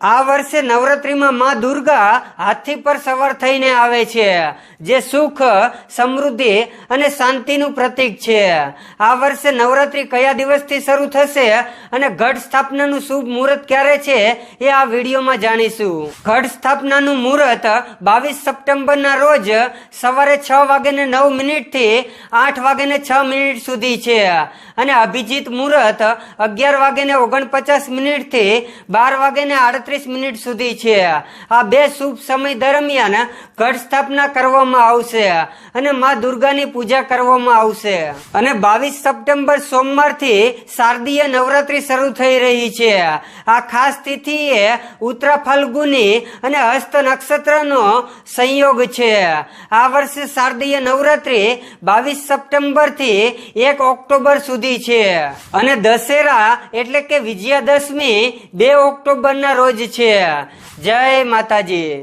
આ વર્ષે નવરાત્રીમાં માં દુર્ગા હાથી પર સવાર થઈને આવે છે, જે સુખ, સમૃદ્ધિ અને શાંતિનું પ્રતીક છે. આ વર્ષે નવરાત્રી કયા દિવસથી શરૂ થશે અને ઘટ સ્થાપનાનું શુભ મુહૂર્ત ક્યારે છે એ આ વિડીયોમાં જાણીશું. ઘટ સ્થાપનાનું મુહૂર્ત બાવીસ સપ્ટેમ્બરના રોજ સવારે છ વાગે ને નવ મિનિટથી આઠ વાગે ને છ મિનિટ સુધી છે અને અભિજીત મુહૂર્ત અગિયાર વાગે ને ઓગણપચાસ મિનિટથી બાર વાગે ને આડત્રીસ મિનિટ સુધી છે. આ બે શુભ સમય દરમિયાન ઘટ સ્થાપના કરવામાં આવશે અને માં દુર્ગાની પૂજા કરવામાં આવશે. અને બાવીસ સપ્ટેમ્બર સોમવારથી શારદીય નવરાત્રી શરૂ થઈ રહી છે. આ ખાસ તિથિ એ ઉત્તરા ફલ્ગુની અને હસ્ત નક્ષત્રનો સંયોગ છે. આ વર્ષે શારદીય નવરાત્રી બાવીસ સપ્ટેમ્બરથી એક ઓક્ટોબર સુધી છે. અને દશેરા એટલે કે વિજયાદશમી બે ઓક્ટોબરના રોજ છે. જય માતાજી.